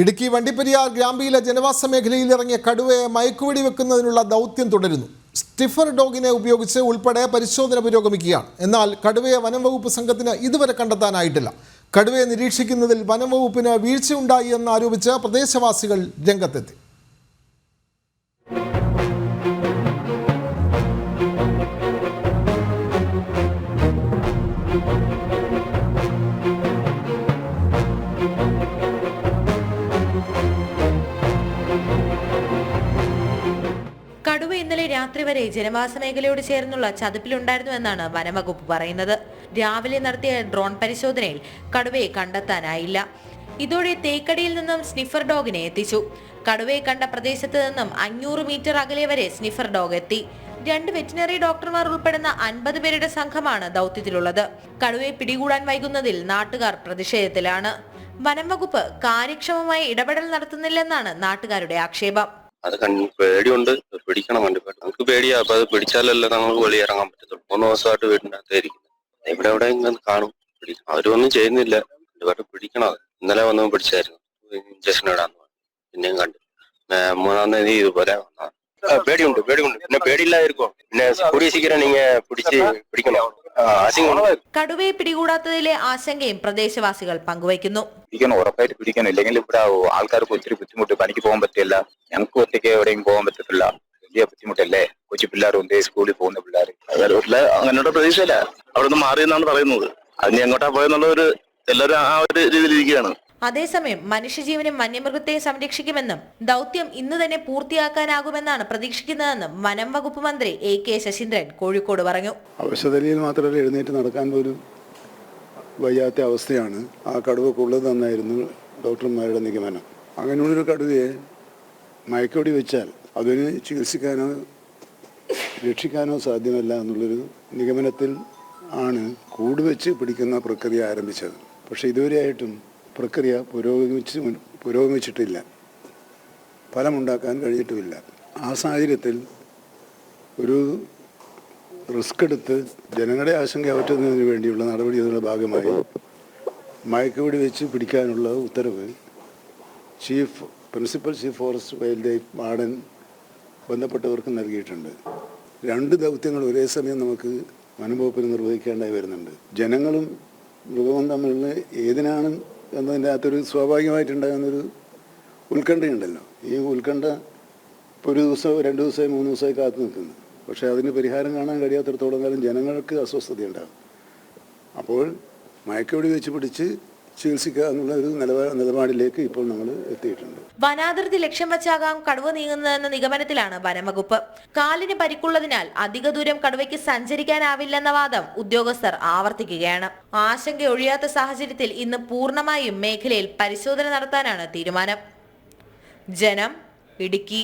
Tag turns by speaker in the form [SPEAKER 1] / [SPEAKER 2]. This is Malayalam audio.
[SPEAKER 1] ഇടുക്കി വണ്ടിപ്പെരിയാർ ഗ്രാമ്പിയിലെ ജനവാസ മേഖലയിൽ ഇറങ്ങിയ കടുവയെ മയക്കുവെടി വെക്കുന്നതിനുള്ള ദൗത്യം തുടരുന്നു. സ്റ്റിഫർ ഡോഗിനെ ഉപയോഗിച്ച് ഉൾപ്പെടെ പരിശോധന പുരോഗമിക്കുകയാണ്. എന്നാൽ കടുവയെ വനം വകുപ്പ് സംഘത്തിന് ഇതുവരെ കണ്ടെത്താനായിട്ടില്ല. കടുവയെ നിരീക്ഷിക്കുന്നതിൽ വനം വകുപ്പിന് വീഴ്ചയുണ്ടായി എന്നാരോപിച്ച് പ്രദേശവാസികൾ രംഗത്തെത്തി.
[SPEAKER 2] കടുവ ഇന്നലെ രാത്രി വരെ ജനവാസ മേഖലയോട് ചേർന്നുള്ള ചതുപ്പിലുണ്ടായിരുന്നുവെന്നാണ് വനംവകുപ്പ് പറയുന്നത്. രാവിലെ നടത്തിയ ഡ്രോൺ പരിശോധനയിൽ കടുവയെ കണ്ടെത്താനായില്ല. ഇതോടെ തേക്കടിയിൽ നിന്നും സ്നിഫർ ഡോഗിനെ എത്തിച്ചു. കടുവയെ കണ്ട പ്രദേശത്ത് നിന്നും അഞ്ഞൂറ് മീറ്റർ അകലെ വരെ സ്നിഫർ ഡോഗ് എത്തി. രണ്ട് വെറ്റിനറി ഡോക്ടർമാർ ഉൾപ്പെടുന്ന അൻപത് പേരുടെ സംഘമാണ് ദൗത്യത്തിലുള്ളത്. കടുവയെ പിടികൂടാൻ വൈകുന്നതിൽ നാട്ടുകാർ പ്രതിഷേധത്തിലാണ്. വനംവകുപ്പ് കാര്യക്ഷമമായി ഇടപെടൽ നടത്തുന്നില്ലെന്നാണ് നാട്ടുകാരുടെ ആക്ഷേപം.
[SPEAKER 3] അത് പേടിയുണ്ട്. പിടിക്കണം കണ്ടു നമുക്ക് പേടിയാ. അപ്പൊ അത് പിടിച്ചാലല്ലേ നമുക്ക് വെളിയിറങ്ങാൻ പറ്റത്തുള്ളൂ. മൂന്ന് ദിവസമായിട്ട് വീടിന്റെ അകത്തായിരിക്കും ഇവിടെ എവിടെ ഇങ്ങനെ കാണും. പിടിക്കും ഒന്നും ചെയ്യുന്നില്ല. ഇതുമായിട്ട് പിടിക്കണം അത്. ഇന്നലെ വന്ന് പിടിച്ചായിരുന്നു. ഇഞ്ചക്ഷൻ ഇടാന്ന് പിന്നെയും കണ്ടു. മൂന്നാം തീയതി ഇതുപോലെ വന്നതാണ്. പേടിയുണ്ട് പേടിയുണ്ട്. പിന്നെ പേടിയില്ലായിരിക്കും പിന്നെ കൂടിയ സീക്കിരം നീங்க പിടിച്ച് പിടിക്കണം.
[SPEAKER 2] കടുവയെ പിടികൂടാത്തതിലെ ആശങ്കയും പ്രദേശവാസികൾ പങ്കുവയ്ക്കുന്നു.
[SPEAKER 4] പിടിക്കണം ഉറപ്പായിട്ട് പിടിക്കണം. ഇല്ലെങ്കിൽ ഇവിടെ ആൾക്കാർക്ക് ഒത്തിരി ബുദ്ധിമുട്ട്. പണിക്ക് പോകാൻ പറ്റില്ല. ഞങ്ങൾക്ക് ഒറ്റയ്ക്ക് എവിടെയും പോകാൻ പറ്റത്തില്ല. വലിയ ബുദ്ധിമുട്ടല്ലേ? കൊച്ചു പിള്ളേരുണ്ട് സ്കൂളിൽ പോകുന്ന പിള്ളേർ
[SPEAKER 5] അങ്ങനെയുള്ള പ്രതീക്ഷയില്ല. അവിടുന്ന് മാറി എന്നാണ് പറയുന്നത്. അതിന് എങ്ങോട്ടാ പോയെന്നുള്ള ഒരു എല്ലാവരും ആ ഒരു രീതിയിൽ ഇരിക്കുകയാണ്.
[SPEAKER 2] അതേസമയം മനുഷ്യജീവനും വന്യമൃഗത്തെയും സംരക്ഷിക്കുമെന്നും ദൗത്യം ഇന്ന് തന്നെ പൂർത്തിയാക്കാനാകുമെന്നാണ് പ്രതീക്ഷിക്കുന്നതെന്നും വനം വകുപ്പ് മന്ത്രി എ കെ ശശീന്ദ്രൻ കോഴിക്കോട് പറഞ്ഞു.
[SPEAKER 6] അവശതയിൽ മാത്രമല്ല എഴുന്നേറ്റ് നടക്കാൻ പോലും വയ്യാത്ത അവസ്ഥയാണ്. ആ കടുവ കൊള്ളുന്നതെന്നായിരുന്നു ഡോക്ടർമാരുടെ നിഗമനം. അങ്ങനെയുള്ളൊരു കടുവയെ മയക്കോടി വെച്ചാൽ അതിന് ചികിത്സിക്കാനോ രക്ഷിക്കാനോ സാധ്യമല്ല എന്നുള്ളൊരു നിഗമനത്തിൽ ആണ് കൂടുവെച്ച് പിടിക്കുന്ന പ്രക്രിയ ആരംഭിച്ചത്. പക്ഷേ ഇതുവരെയായിട്ടും പ്രക്രിയ പുരോഗമിച്ച് പുരോഗമിച്ചിട്ടില്ല. ഫലമുണ്ടാക്കാൻ കഴിഞ്ഞിട്ടുമില്ല. ആ സാഹചര്യത്തിൽ ഒരു റിസ്ക് എടുത്ത് ജനങ്ങളെ ആശങ്ക അകറ്റുന്നതിന് വേണ്ടിയുള്ള നടപടികളുടെ ഭാഗമായി മയക്കുവെടി വെച്ച് പിടിക്കാനുള്ള ഉത്തരവ് chief principal chief forest wildlife warden ബന്ധപ്പെട്ടവർക്ക് നൽകിയിട്ടുണ്ട്. രണ്ട് ദൗത്യങ്ങൾ ഒരേ സമയം നമുക്ക് വനംവകുപ്പിന് നിർവഹിക്കേണ്ടതായി വരുന്നുണ്ട്. ജനങ്ങളും മൃഗവും തമ്മിലുള്ള ഏതിനാണ് എന്നതിന്റെ അകത്തൊരു സ്വാഭാവികമായിട്ടുണ്ടാകുന്നൊരു ഉത്കണ്ഠയുണ്ടല്ലോ ഈ ഉത്കണ്ഠ ഇപ്പോൾ ഒരു ദിവസം രണ്ട് ദിവസമായി മൂന്ന് ദിവസമായി കാത്തു നിൽക്കുന്നു. പക്ഷേ അതിന് പരിഹാരം കാണാൻ കഴിയാത്തിടത്തോളം കാലം ജനങ്ങൾക്ക് അസ്വസ്ഥതയുണ്ടാകും. അപ്പോൾ മയക്കുവെടി വെച്ച് പിടിച്ച് ചികിത്സിക്കുക എന്നുള്ള ഒരു നിലപാ നിലപാടിലേക്ക് ഇപ്പോൾ നമ്മൾ എത്തിയിട്ടുണ്ട്.
[SPEAKER 2] വനാതിർത്തി ലക്ഷ്യം വച്ചാകാം കടുവ നീങ്ങുന്നതെന്ന നിഗമനത്തിലാണ് വനംവകുപ്പ്. കാലിന് പരിക്കുള്ളതിനാൽ അധിക ദൂരം കടുവയ്ക്ക് സഞ്ചരിക്കാനാവില്ലെന്ന വാദം ഉദ്യോഗസ്ഥർ ആവർത്തിക്കുകയാണ്. ആശങ്ക ഒഴിയാത്ത സാഹചര്യത്തിൽ ഇന്ന് പൂർണമായും മേഖലയിൽ പരിശോധന നടത്താനാണ് തീരുമാനം. ജനം ഇടുക്കി.